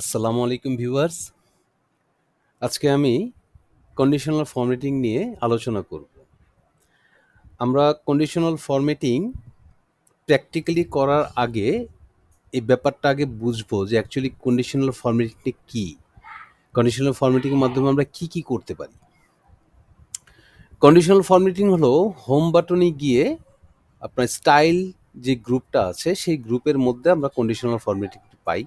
আসসালামু আলাইকুম ভিউয়ার্স। আজকে আমি কন্ডিশনাল ফর্মেটিং নিয়ে আলোচনা করব। আমরা কন্ডিশনাল ফর্মেটিং প্র্যাকটিক্যালি করার আগে এই ব্যাপারটা আগে বুঝব যে অ্যাকচুয়ালি কন্ডিশনাল ফরম্যাটিংটা কী। কন্ডিশনাল ফরম্যাটিংয়ের মাধ্যমে আমরা কি কি করতে পারি। কন্ডিশনাল ফর্মেটিং হলো হোম বাটনে গিয়ে আপনার স্টাইল যে গ্রুপটা আছে, সেই গ্রুপের মধ্যে আমরা কন্ডিশনাল ফরম্যাটিং পাই।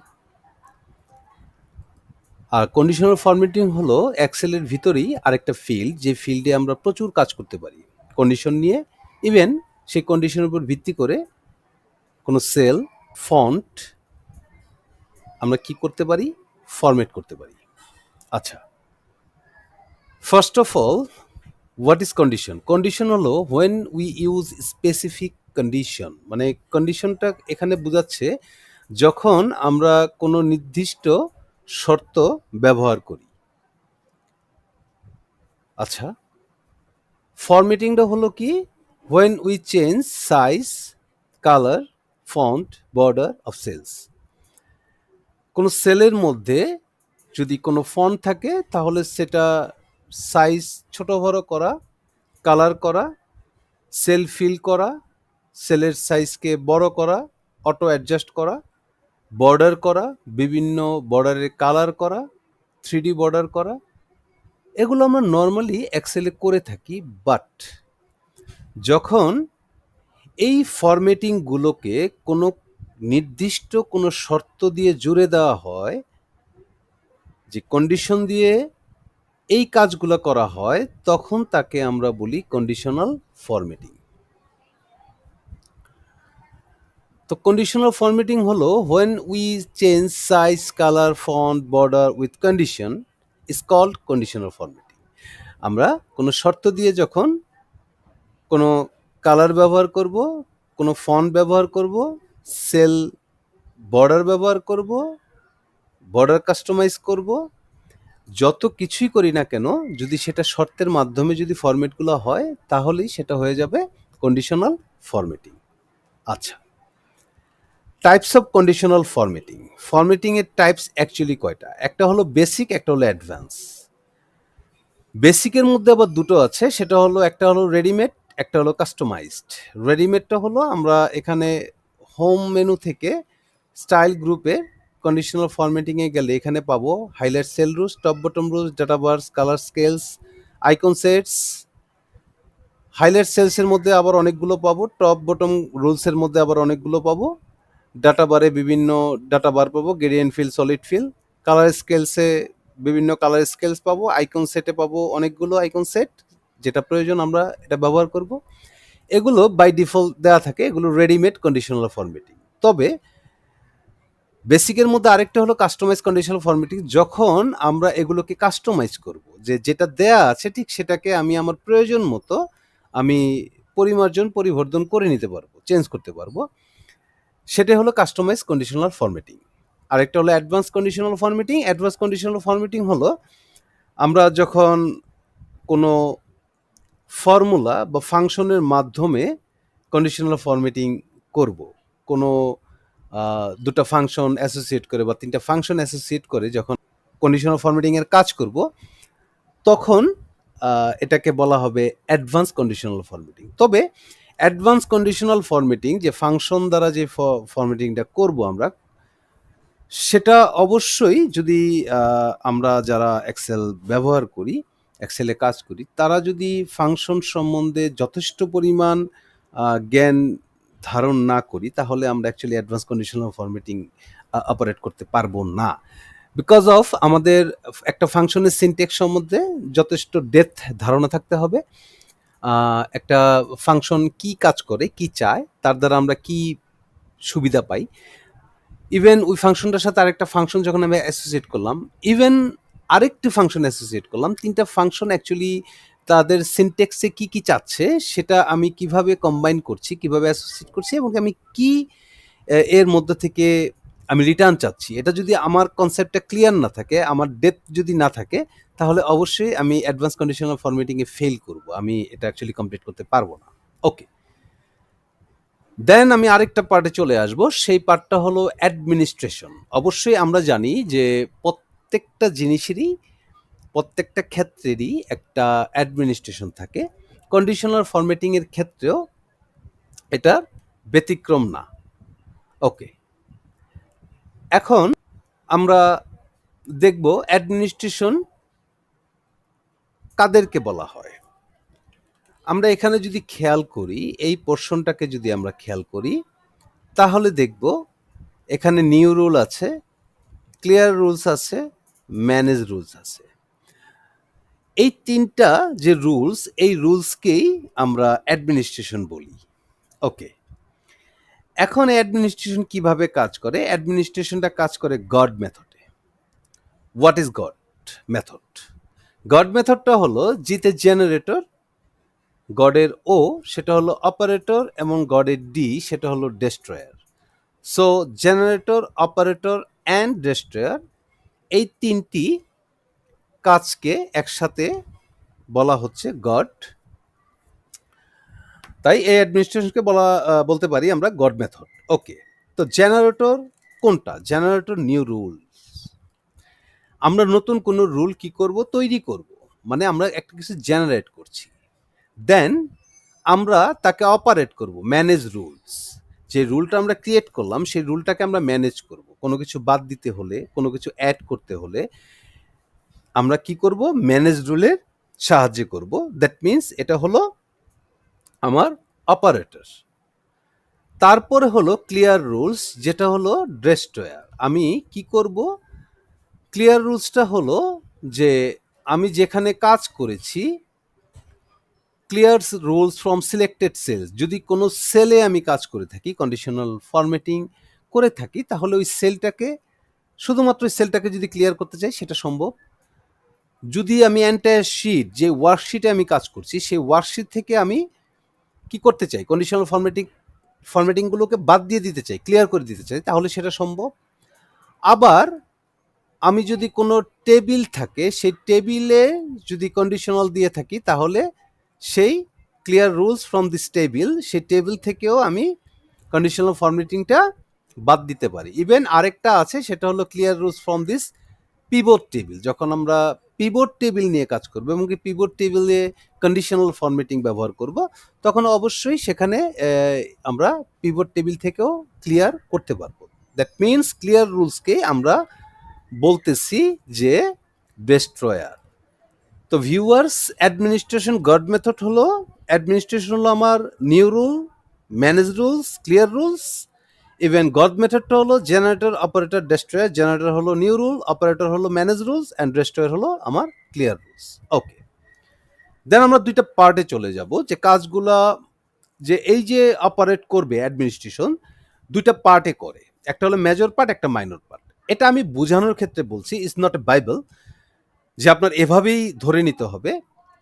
আর কন্ডিশনাল ফরম্যাটিং হলো এক্সেলের ভিতরেই আরেকটা ফিল্ড যে ফিল্ডে আমরা প্রচুর কাজ করতে পারি। কন্ডিশন নিয়ে ইভেন সেই কন্ডিশনের উপর ভিত্তি করে কোনো সেল ফন্ট আমরা কি করতে পারি? ফরম্যাট করতে পারি। আচ্ছা। First of all what is condition condition হলো when we use specific condition মানে কন্ডিশনটা এখানে বোঝাচ্ছে যখন আমরা কোনো নির্দিষ্ট শর্ত ব্যবহার করি। আচ্ছা ফরম্যাটিংটা হলো কি? When we change size colour font border of cells কোনো সেলের মধ্যে যদি কোনো ফন্ট থাকে, তাহলে সেটা সাইজ ছোট বড় করা কালার করা সেল ফিল করা সেলের সাইজকে বড় করা অটো অ্যাডজাস্ট করা বর্ডার করা, বিভিন্ন বর্ডারের কালার করা থ্রি বর্ডার করা, এগুলো আমরা নর্মালি এক্সেলে করে থাকি, বাট যখন এই ফরম্যাটিংগুলোকে কোনো নির্দিষ্ট কোনো শর্ত দিয়ে জুড়ে দেওয়া হয়, যে কন্ডিশন দিয়ে এই কাজগুলো করা হয়, তখন তাকে আমরা বলি কন্ডিশনাল ফরম্যাটিং তো কন্ডিশনাল ফরম্যাটিং হলো when we change size colour font border with condition is called conditional formatting আমরা কোনো শর্ত দিয়ে যখন কোনো কালার ব্যবহার করব, কোনো ফন্ট ব্যবহার করব সেল বর্ডার ব্যবহার করব বর্ডার কাস্টমাইজ করব, যত কিছুই করি না কেন, যদি সেটা শর্তের মাধ্যমে যদি ফরম্যাটগুলো হয়, তাহলেই সেটা হয়ে যাবে কন্ডিশনাল ফরম্যাটিং আচ্ছা। টাইপস অফ কন্ডিশনাল ফরম্যাটিং ফরম্যাটিংয়ের টাইপস অ্যাকচুয়ালি কয়টা? একটা হলো বেসিক একটা হলো অ্যাডভান্স বেসিকের মধ্যে আবার দুটো আছে, সেটা হলো একটা হলো রেডিমেড একটা হলো কাস্টমাইজড রেডিমেডটা হলো আমরা এখানে হোম মেনু থেকে স্টাইল গ্রুপে কন্ডিশনাল ফরম্যাটিংয়ে গেলে এখানে পাবো highlight cell rules top bottom rules data bars colour scales icon sets highlight সেলসের মধ্যে আবার অনেকগুলো পাবো টপ বটম রুলসের মধ্যে আবার অনেকগুলো পাবো। ডাটা বারে বিভিন্ন ডাটা বার পাবো gradient fill solid fill colour স্কেলসে বিভিন্ন কালার স্কেলস পাবো আইকন সেটে পাবো অনেকগুলো আইকন সেট যেটা প্রয়োজন আমরা এটা ব্যবহার করব। এগুলো বাই ডিফল্ট দেওয়া থাকে, এগুলো রেডিমেড কন্ডিশনাল ফর্মেটিং তবে বেসিকের মধ্যে আরেকটা হলো কাস্টমাইজ কন্ডিশনাল ফর্মেটিং যখন আমরা এগুলোকে কাস্টমাইজ করব। যে যেটা দেয়া আছে ঠিক সেটাকে আমি আমার প্রয়োজন মতো আমি পরিমার্জন পরিবর্তন করে নিতে পারব চেঞ্জ করতে পারব। সেটা হলো কাস্টমাইজ কন্ডিশনাল ফরম্যাটিং আরেকটা হলো advance conditional formatting advance conditional formatting হলো আমরা যখন কোনো ফর্মুলা বা ফাংশনের মাধ্যমে কন্ডিশনাল ফরম্যাটিং করব, কোনো দুটো ফাংশন অ্যাসোসিয়েট করে বা তিনটা ফাংশন অ্যাসোসিয়েট করে যখন কন্ডিশনাল ফরম্যাটিংয়ের কাজ করব, তখন এটাকে বলা হবে অ্যাডভান্স কন্ডিশনাল ফরম্যাটিং তবে অ্যাডভান্স কন্ডিশনাল ফরম্যাটিং, যে ফাংশন দ্বারা যে ফরম্যাটিংটা করব আমরা, সেটা অবশ্যই যদি আমরা যারা এক্সেল ব্যবহার করি এক্সেলে কাজ করি, তারা যদি ফাংশন সম্বন্ধে যথেষ্ট পরিমাণ জ্ঞান ধারণ না করি, তাহলে আমরা actually advance conditional formatting operate করতে পারব না। বিকজ অফ আমাদের একটা ফাংশনের সিনটেক্স সম্বন্ধে যথেষ্ট ডেথ ধারণা থাকতে হবে একটা ফাংশন কি কাজ করে, কি চায়, তার দ্বারা আমরা কি সুবিধা পাই। ইভেন ওই ফাংশনটার সাথে আরেকটা ফাংশন যখন আমি অ্যাসোসিয়েট করলাম ইভেন আরেকটি ফাংশন অ্যাসোসিয়েট করলাম, তিনটা ফাংশন অ্যাকচুয়ালি তাদের সিনটেক্সে কি কি চাচ্ছে, সেটা আমি কীভাবে কম্বাইন করছি, কীভাবে অ্যাসোসিয়েট করছি, এবং আমি কি এর মধ্যে থেকে আমি রিটার্ন চাচ্ছি। এটা যদি আমার কনসেপ্টটা ক্লিয়ার না থাকে, আমার ডেথ যদি না থাকে তাহলে অবশ্যই আমি অ্যাডভান্স কন্ডিশনাল ফরম্যাটিংয়ে ফেল করব। আমি এটা অ্যাকচুয়ালি কমপ্লিট করতে পারব না। ওকে দেন আমি আরেকটা পার্টে চলে আসব। সেই পার্টটা হলো অ্যাডমিনিস্ট্রেশন অবশ্যই আমরা জানি যে প্রত্যেকটা জিনিসেরই, প্রত্যেকটা ক্ষেত্রেরই একটা অ্যাডমিনিস্ট্রেশন থাকে। কন্ডিশনাল ফরম্যাটিং এর ক্ষেত্রেও এটা ব্যতিক্রম না। ওকে এখন আমরা দেখব অ্যাডমিনিস্ট্রেশন কাদেরকে বলা হয়। আমরা এখানে যদি খেয়াল করি, এই পোর্শনটাকে যদি আমরা খেয়াল করি, তাহলে দেখব এখানে নিউ রুল আছে ক্লিয়ার রুলস আছে ম্যানেজ রুলস আছে। এই তিনটা যে রুলস এই রুলসকেই আমরা অ্যাডমিনিস্ট্রেশন বলি। ওকে এখন অ্যাডমিনিস্ট্রেশন কীভাবে কাজ করে? অ্যাডমিনিস্ট্রেশনটা কাজ করে গড মেথডে what is GOD method GOD মেথডটা হলো জিতে জেনারেটর গডের ও সেটা হলো অপারেটর এবং গডের ডি সেটা হলো destroyer so generator operator and destroyer এই তিনটি কাজকে একসাথে বলা হচ্ছে গড তাই এই অ্যাডমিনিস্ট্রেশনকে বলা বলতে পারি আমরা গড মেথড ওকে তো জেনারেটর কোনটা? জেনারেটর নিউ রুল আমরা নতুন কোনো রুল কি করব, তৈরি করব। মানে আমরা একটা কিছু জেনারেট করছি। দেন আমরা তাকে অপারেট করব ম্যানেজ রুলস যে রুলটা আমরা ক্রিয়েট করলাম, সেই রুলটাকে আমরা ম্যানেজ করব। কোনো কিছু বাদ দিতে হলে, কোনো কিছু অ্যাড করতে হলে আমরা কি করব ম্যানেজ রুলের সাহায্যে করব। দ্যাট মিন্স এটা হলো আমার অপারেটর তারপরে হলো ক্লিয়ার রুলস যেটা হলো ড্রেস্টয়ার আমি কি করব ক্লিয়ার রুলসটা হলো যে আমি যেখানে কাজ করেছি clear rules from selected cells যদি কোনো সেলে আমি কাজ করে থাকি কন্ডিশনাল ফরম্যাটিং করে থাকি, তাহলে ওই সেলটাকে শুধুমাত্র ওই সেলটাকে যদি ক্লিয়ার করতে চাই, সেটা সম্ভব। যদি আমি এন্টায়ার শিট যে ওয়ার্কশিটে আমি কাজ করছি, সেই ওয়ার্কশিট থেকে আমি কি করতে চাই? কন্ডিশনাল ফরম্যাটিং ফরম্যাটিংগুলোকে বাদ দিয়ে দিতে চাই ক্লিয়ার করে দিতে চাই, তাহলে সেটা সম্ভব। আবার আমি যদি কোনো টেবিল থাকে, সেই টেবিলে যদি কন্ডিশনাল দিয়ে থাকি, তাহলে সেই clear rules from this table সেই টেবিল থেকেও আমি কন্ডিশনাল ফর্মেটিংটা বাদ দিতে পারি। ইভেন আরেকটা আছে, সেটা হলো clear rules from this pivot table যখন আমরা পিবোর্ড টেবিল নিয়ে কাজ করব, এবং পিবোর্ড টেবিলে কন্ডিশনাল ফর্মেটিং ব্যবহার করব, তখন অবশ্যই সেখানে আমরা পিবোর্ড টেবিল থেকেও ক্লিয়ার করতে পারব। দ্যাট মিনস ক্লিয়ার রুলসকে আমরা বলতেছি যে ডেস্ট্রয়ার তো ভিউয়ার্স অ্যাডমিনিস্ট্রেশন গড মেথড হলো অ্যাডমিনিস্ট্রেশন হলো আমার new rule manage rules clear rules even GOD মেথডটা হলো জেনারেটর অপারেটর ডেস্ট্রয়ার জেনারেটর হলো নিউ রুল অপারেটর হলো ম্যানেজ রুলস অ্যান্ড ডেস্ট্রয়ার হলো আমার ক্লিয়ার রুলস ওকে দেন আমরা দুইটা পার্টে চলে যাব, যে কাজগুলা, যে এই যে অপারেট করবে অ্যাডমিনিস্ট্রেশন দুইটা পার্টে করে। একটা হলো মেজর পার্ট একটা মাইনর পার্ট এটা আমি বোঝানোর ক্ষেত্রে বলছি ইটস নট এ বাইবেল যে আপনার এভাবেই ধরে নিতে হবে।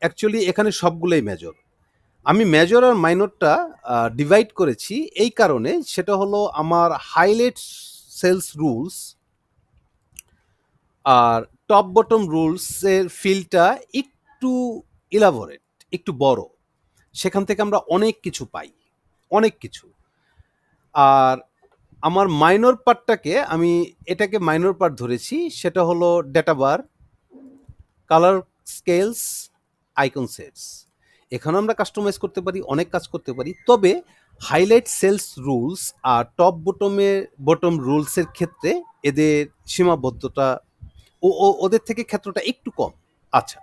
অ্যাকচুয়ালি এখানে সবগুলোই মেজর আমি মেজর আর মাইনরটা ডিভাইড করেছি এই কারণে সেটা হলো আমার হাইলাইট সেলস রুলস আর টপ বটম রুলসের ফিলটা একটু ইলাবোরেট একটু বড়। সেখান থেকে আমরা অনেক কিছু পাই, অনেক কিছু। আর আমার মাইনর পার্টটাকে আমি এটাকে মাইনর পার্ট ধরেছি, সেটা হলো data bar colour scales icon sets এখানে আমরা কাস্টমাইজ করতে পারি, অনেক কাজ করতে পারি, তবে হাইলাইট সেলস রুলস আর টপ বটমে বটম রুলসের ক্ষেত্রে এদের সীমাবদ্ধতা ও, ও- ওদের থেকে ক্ষেত্রটা একটু কম। আচ্ছা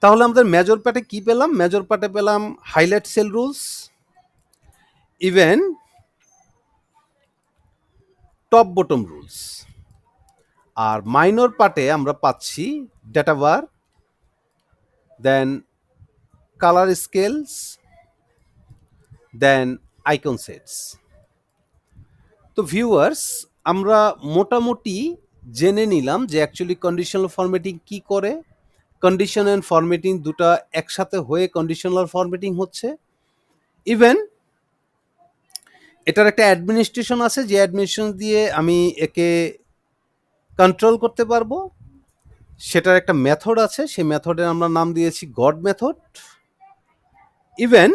তাহলে আমাদের মেজর পার্টে কি পেলাম? মেজর পার্টে পেলাম highlight cell rules even top bottom rules আর মাইনর পার্টে আমরা পাচ্ছি data bar then colour scales then icon sets তো ভিউয়ার্স আমরা মোটামুটি জেনে নিলাম যে অ্যাকচুয়ালি কন্ডিশনাল ফরম্যাটিং কি করে। কন্ডিশন অ্যান্ড ফরম্যাটিং দুটো একসাথে হয়ে কন্ডিশনাল ফরম্যাটিং হচ্ছে। ইভেন এটার একটা অ্যাডমিনিস্ট্রেশন আছে, যে অ্যাডমিনিস্ট্রেশন দিয়ে আমি একে কন্ট্রোল করতে পারব। সেটার একটা মেথড আছে, সেই মেথডের আমরা নাম দিয়েছি গড মেথড ইভেন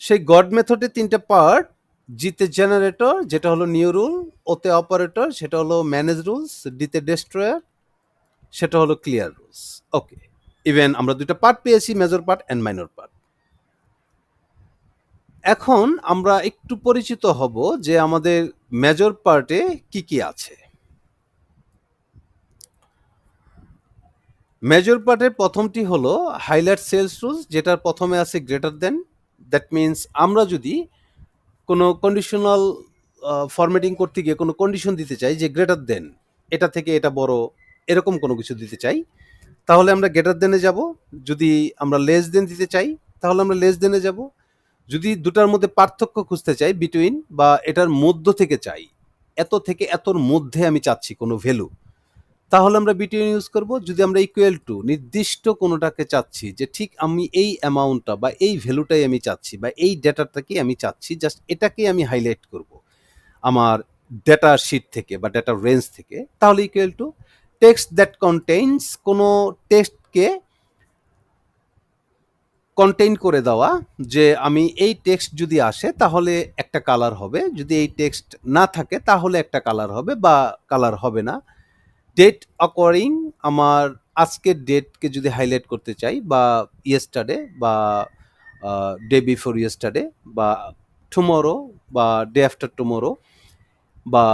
সেই গড মেথডে তিনটা পার্ট জিতে জেনারেটর যেটা হলো নিউ রুল ওতে অপারেটর সেটা হলো ম্যানেজ রুলস ডিতে ডেস্ট্রয়ার সেটা হলো ক্লিয়ার রুলস ওকে ইভেন আমরা দুইটা পার্ট পেয়েছি major part and minor part এখন আমরা একটু পরিচিত হব যে আমাদের মেজর পার্টে কি কি আছে। মেজর পার্টের প্রথমটি হলো হাইলাইট সেলস রুলস যেটার প্রথমে আছে গ্রেটার দেন দ্যাট মিন্স আমরা যদি কোনো কন্ডিশনাল ফরম্যাটিং করতে গিয়ে কোনো কন্ডিশন দিতে চাই যে গ্রেটার দেন এটা থেকে এটা বড়, এরকম কোনো কিছু দিতে চাই, তাহলে আমরা গ্রেটার দেনে যাব। যদি আমরা লেস দেন দিতে চাই, তাহলে আমরা লেস দেনে যাব। যদি দুটার মধ্যে পার্থক্য খুঁজতে চাই বিটুইন বা এটার মধ্য থেকে চাই, এত থেকে এতর মধ্যে আমি চাচ্ছি কোনো ভ্যালু তাহলে আমরা বিটুইন ইউজ করব। যদি আমরা ইকুয়াল টু নির্দিষ্ট কোনোটাকে চাচ্ছি যে ঠিক আমি এই অ্যামাউন্টটা বা এই ভ্যালুটাই আমি চাচ্ছি বা এই ডেটাটাকেই আমি চাচ্ছি জাস্ট এটাকেই আমি হাইলাইট করব আমার ডেটা শিট থেকে বা ডেটা রেঞ্জ থেকে, তাহলে equal to text that contains কোনো টেক্সটকে কন্টেইন করে দেওয়া যে আমি এই টেক্সট যদি আসে তাহলে একটা কালার হবে। যদি এই টেক্সট না থাকে তাহলে একটা কালার হবে বা কালার হবে না। ডেট অকরিং আমার আজকের ডেটকে যদি হাইলাইট করতে চাই বা ইয়েস্টারডে বা ডে বিফোর ইয়েস্টারডে বা টুমোরো বা ডে আফটার টুমোরো বা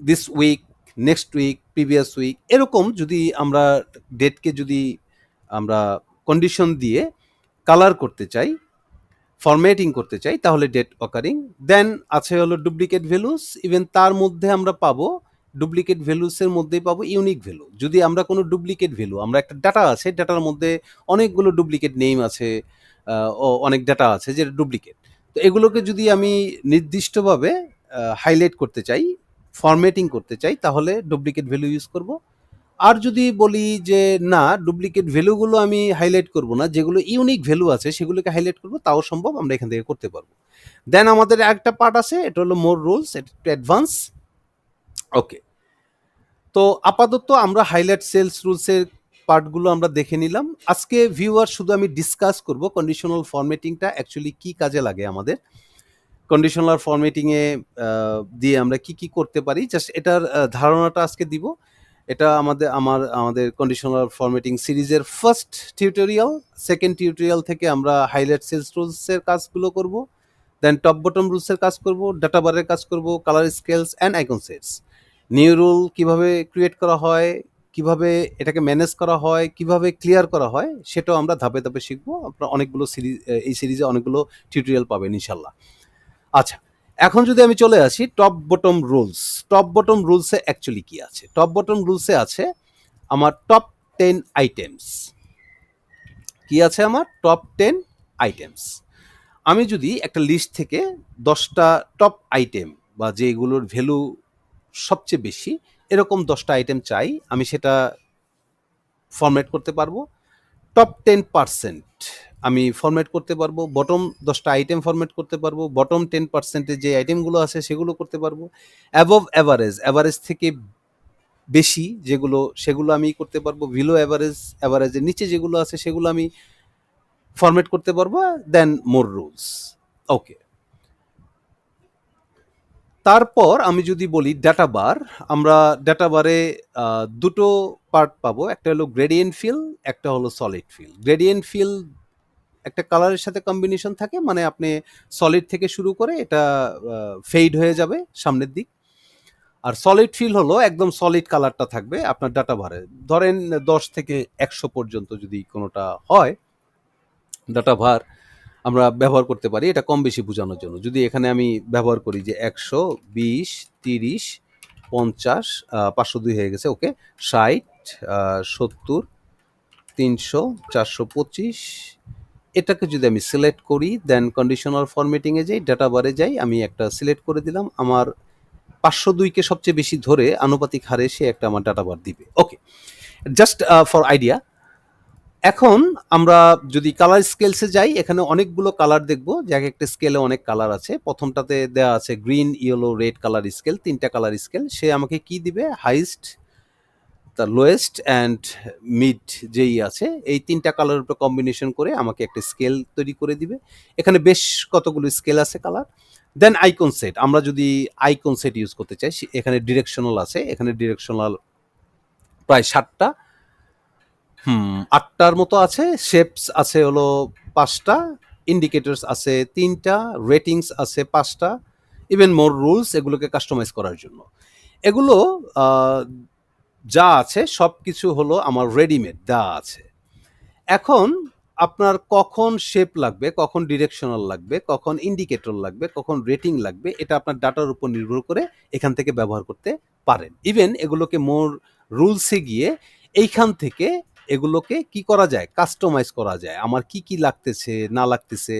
this week next week previous week এরকম যদি আমরা ডেটকে যদি আমরা কন্ডিশন দিয়ে কালার করতে চাই ফরম্যাটিং করতে চাই, তাহলে ডেট অকারিং দেন আছে হলো ডুপ্লিকেট ভ্যালুস ইভেন তার মধ্যে আমরা পাবো ডুপ্লিকেট ভ্যালুসের মধ্যেই পাবো ইউনিক ভ্যালু যদি আমরা কোনো ডুপ্লিকেট ভ্যালু আমরা একটা ডাটা আছে ডাটার মধ্যে অনেকগুলো ডুপ্লিকেট নেম আছে ও অনেক ডাটা আছে যেটা ডুপ্লিকেট তো এগুলোকে যদি আমি নির্দিষ্টভাবে হাইলাইট করতে চাই ফরম্যাটিং করতে চাই, তাহলে ডুপ্লিকেট ভ্যালু ইউজ করব। আর যদি বলি যে, না ডুপ্লিকেট ভ্যালুগুলো আমি হাইলাইট করব না, যেগুলো ইউনিক ভ্যালু আছে, সেগুলোকে হাইলাইট করব, তাও সম্ভব আমরা এখান থেকে করতে পারব। দেন আমাদের একটা পার্ট আছে, এটা হলো মোর রুলস এটা অ্যাডভান্স ওকে তো আপাতত আমরা হাইলাইট সেলস রুলসের পার্টগুলো আমরা দেখে নিলাম। আজকে ভিউয়ার শুধু আমি ডিসকাস করব কন্ডিশনাল ফরম্যাটিংটা অ্যাকচুয়ালি কি কাজে লাগে আমাদের। কন্ডিশনাল ফরম্যাটিংয়ে দিয়ে আমরা কি কি করতে পারি জাস্ট এটার ধারণাটা আজকে দিব। এটা আমাদের, আমার, আমাদের কন্ডিশনাল ফরম্যাটিং সিরিজের ফার্স্ট টিউটোরিয়াল সেকেন্ড টিউটোরিয়াল থেকে আমরা হাইলাইট সেলস রুলসের কাজগুলো করব দেন টপ বটম রুলসের কাজ করব ডাটা বারের কাজ করব colour scales and icon sets new rule কীভাবে ক্রিয়েট করা হয়, কীভাবে এটাকে ম্যানেজ করা হয়, কীভাবে ক্লিয়ার করা হয়, সেটাও আমরা ধাপে ধাপে শিখব। আপনারা অনেকগুলো সিরিজ এই সিরিজে অনেকগুলো টিউটোরিয়াল পাবেন, ইনশাল্লাহ। আচ্ছা এখন যদি আমি চলে আসি top bottom rules top bottom রুলসে actually কি আছে? টপ বটম রুলসে আছে আমার টপ টেন আইটেমস কি আছে আমার? টপ টেন আইটেমস আমি যদি একটা লিস্ট থেকে দশটা টপ আইটেম বা যেগুলোর ভ্যালু সবচেয়ে বেশি, এরকম দশটা আইটেম চাই, আমি সেটা ফরম্যাট করতে পারব। টপ টেন পার্সেন্ট আমি ফরম্যাট করতে পারব বটম দশটা আইটেম ফরম্যাট করতে পারব বটম টেন পার্সেন্টের যে আইটেমগুলো আছে সেগুলো করতে পারব। অ্যাবভ অ্যাভারেজ অ্যাভারেজ থেকে বেশি যেগুলো, সেগুলো আমি করতে পারব। ভিলো অ্যাভারেজ অ্যাভারেজের নিচে যেগুলো আছে সেগুলো আমি ফরম্যাট করতে পারব দেন মোর রুলস ওকে তারপর আমি যদি বলি ডাটা বার আমরা ডাটা বারে দুটো পার্ট পাবো। একটা হলো গ্রেডিয়েন্ট ফিল একটা হলো সলিড ফিল গ্রেডিয়েন্ট ফিল একটা কালারের সাথে কম্বিনেশন থাকে মানে আপনি সলিড থেকে শুরু করে এটা ফেড হয়ে যাবে সামনের দিক। আর সলিড ফিল হলো একদম সলিড কালারটা থাকবে আপনার ডাটা বারে ধরেন দশ থেকে একশো পর্যন্ত যদি কোনোটা হয় ডাটা ভার আমরা ব্যবহার করতে পারি, এটা কম বেশি বোঝানোর জন্য। যদি এখানে আমি ব্যবহার করি যে একশো, বিশ, তিরিশ, পঞ্চাশ পাঁচশো দুই হয়ে গেছে, ওকে, ষাট সত্তর, তিনশো, চারশো পঁচিশ এটাকে যদি আমি সিলেক্ট করি দেন কন্ডিশনাল ফরম্যাটিংয়ে যাই ডাটা বারে যাই, আমি একটা সিলেক্ট করে দিলাম, আমার পাঁচশো দুইকে সবচেয়ে বেশি ধরে আনুপাতিক হারে সে একটা আমার ডাটা বার দিবে। ওকে জাস্ট ফর আইডিয়া এখন আমরা যদি কালার স্কেলসে যাই, এখানে অনেকগুলো কালার দেখব, যে এক একটা স্কেলে অনেক কালার আছে। প্রথমটাতে দেওয়া আছে green yellow red colour scale তিনটা কালার স্কেল সে আমাকে কি দিবে? হাইস্ট তার লোয়েস্ট অ্যান্ড মিড যেই আছে, এই তিনটা কালারের উপর কম্বিনেশন করে আমাকে একটা স্কেল তৈরি করে দিবে। এখানে বেশ কতগুলো স্কেল আছে কালার দেন আইকন সেট আমরা যদি আইকন সেট ইউজ করতে চাই এখানে ডিরেকশনাল আছে, এখানে ডিরেকশনাল প্রায় সাতটা। হুম, আটটার মতো আছে শেপস আছে হলো পাঁচটা ইন্ডিকেটরস আছে তিনটা রেটিংস আছে পাঁচটা ইভেন মোর রুলস এগুলোকে কাস্টমাইজ করার জন্য। এগুলো যা আছে সব কিছু হলো আমার রেডিমেড দেওয়া আছে। এখন আপনার কখন শেপ লাগবে, কখন ডিরেকশনাল লাগবে, কখন ইন্ডিকেটর লাগবে, কখন রেটিং লাগবে, এটা আপনার ডাটার উপর নির্ভর করে এখান থেকে ব্যবহার করতে পারেন। ইভেন এগুলোকে মোর রুলসে গিয়ে এইখান থেকে এগুলোকে কি করা যায়? কাস্টমাইজ করা যায়। আমার কি কি লাগতেছে, না লাগতেছে?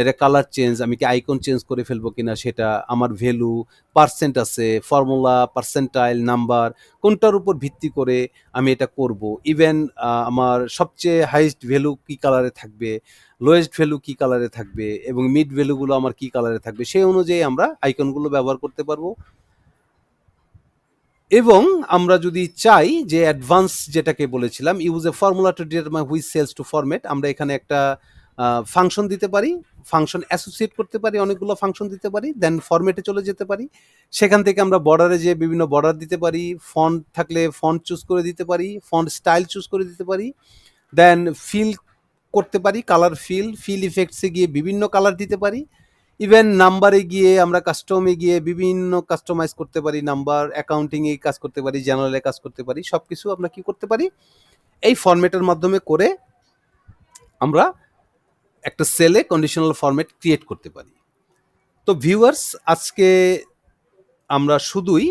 এটা কালার চেঞ্জ আমি কি আইকন চেঞ্জ করে ফেলব কিনা সেটা, আমার ভ্যালু পার্সেন্ট আছে ফর্মুলা পার্সেন্টাইল নাম্বার কোনটার উপর ভিত্তি করে আমি এটা করব? ইভেন আমার সবচেয়ে হাইস্ট ভ্যালু কি কালারে থাকবে? লোয়েস্ট ভ্যালু কি কালারে থাকবে? এবং মিড ভ্যালুগুলো আমার কি কালারে থাকবে? সেই অনুযায়ী আমরা আইকনগুলো ব্যবহার করতে পারব। এবং আমরা যদি চাই যে অ্যাডভান্স যেটাকে বলেছিলাম use a formula to determine which cells to format আমরা এখানে একটা ফাংশন দিতে পারি ফাংশন অ্যাসোসিয়েট করতে পারি, অনেকগুলো ফাংশন দিতে পারি দেন ফরম্যাটে চলে যেতে পারি। সেখান থেকে আমরা বর্ডারে যে বিভিন্ন বর্ডার দিতে পারি ফন্ট থাকলে ফন্ট চুজ করে দিতে পারি ফন্ট স্টাইল চুজ করে দিতে পারি দেন ফিল করতে পারি কালার ফিল ফিল ইফেক্টসে গিয়ে বিভিন্ন কালার দিতে পারি। ইভেন নাম্বারে গিয়ে আমরা কাস্টমে গিয়ে বিভিন্ন কাস্টমাইজ করতে পারি নাম্বার অ্যাকাউন্টিংয়ে কাজ করতে পারি জেনারেলে কাজ করতে পারি সব কিছু আমরা কি করতে পারি? এই ফরম্যাটের মাধ্যমে করে আমরা একটা সেলে কন্ডিশনাল ফরম্যাট ক্রিয়েট করতে পারি। তো ভিউয়ার্স আজকে আমরা শুধুই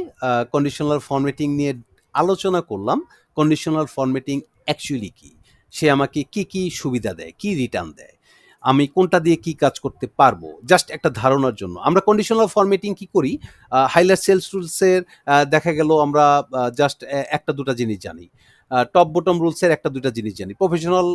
কন্ডিশনাল ফরম্যাটিং নিয়ে আলোচনা করলাম কন্ডিশনাল ফরম্যাটিং অ্যাকচুয়ালি কি? সে আমাকে কি কি সুবিধা দেয়, কি রিটার্ন দেয়? আমি কোনটা দিয়ে কি কাজ করতে পারব? জাস্ট একটা ধারণার জন্য। আমরা কন্ডিশনাল ফরম্যাটিং কি করি? হাইলাইট সেলস রুলসের দেখা গেল আমরা জাস্ট একটা দুটা জিনিস জানি। টপ বটম রুলসের একটা দুটা জিনিস জানি। প্রফেশনাল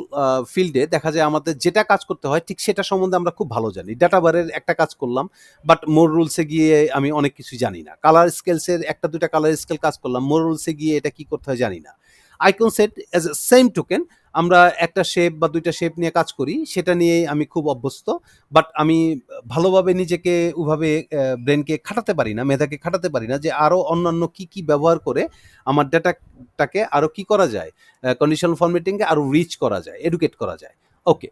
ফিল্ডে দেখা যায় আমাদের যেটা কাজ করতে হয়, ঠিক সেটা সম্বন্ধে আমরা খুব ভালো জানি। ডাটাবারের একটা কাজ করলাম বাট মোর রুলসে গিয়ে আমি অনেক কিছু জানি না। কালার স্কেলসের একটা দুটা কালার স্কেল কাজ করলাম মোর রুলসে গিয়ে এটা কি করতে হয় জানি না। Icon set as a same token আমরা একটা শেপ বা দুইটা শেপ নিয়ে কাজ করি, সেটা নিয়েই আমি খুব অভ্যস্ত। বাট আমি ভালোভাবে নিজেকে ওভাবে ব্রেনকে খাটাতে পারি না, মেধাকে খাটাতে পারি না যে আরও অন্যান্য কি কি ব্যবহার করে আমার ডেটাটাকে আরও কি করা যায় কন্ডিশনাল ফর্মেটিংকে আরও রিচ করা যায় এডুকেট করা যায়। ওকে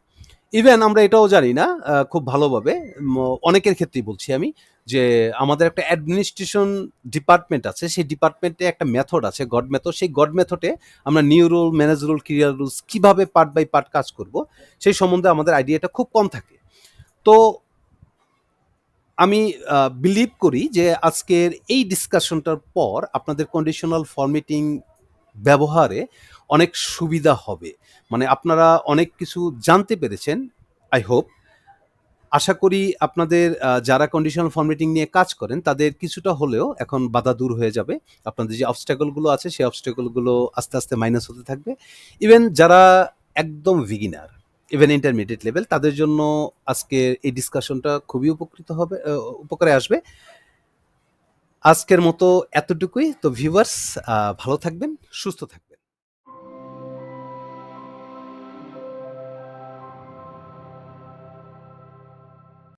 ইভেন আমরা এটাও জানি না খুব ভালোভাবে অনেকের ক্ষেত্রেই বলছি আমি, যে আমাদের একটা অ্যাডমিনিস্ট্রেশন ডিপার্টমেন্ট আছে, সেই ডিপার্টমেন্টে একটা মেথড আছে গড মেথড সেই গড মেথডে আমরা new rule manage rule clear rules কীভাবে পার্ট বাই পার্ট কাজ করব, সেই সম্বন্ধে আমাদের আইডিয়াটা খুব কম থাকে। তো আমি বিলিভ করি যে আজকের এই ডিসকাশনটার পর আপনাদের কন্ডিশনাল ফরম্যাটিং ব্যবহারে অনেক সুবিধা হবে। মানে আপনারা অনেক কিছু জানতে পেরেছেন আই হোপ আশা করি আপনাদের যারা কন্ডিশনাল ফরম্যাটিং নিয়ে কাজ করেন, তাদের কিছুটা হলেও এখন বাধা দূর হয়ে যাবে। আপনাদের যে অবস্ট্যাকলগুলো আছে, সেই অবস্ট্যাকলগুলো আস্তে আস্তে মাইনাস হতে থাকবে। ইভেন যারা একদম বিগিনার ইভেন ইন্টারমিডিয়েট লেভেল তাদের জন্য আজকের এই ডিসকাশনটা খুবই উপকৃত হবে উপকারে আসবে। আজকের মতো এতটুকুই। তো ভিউয়ার্স ভালো থাকবেন সুস্থ থাকবেন।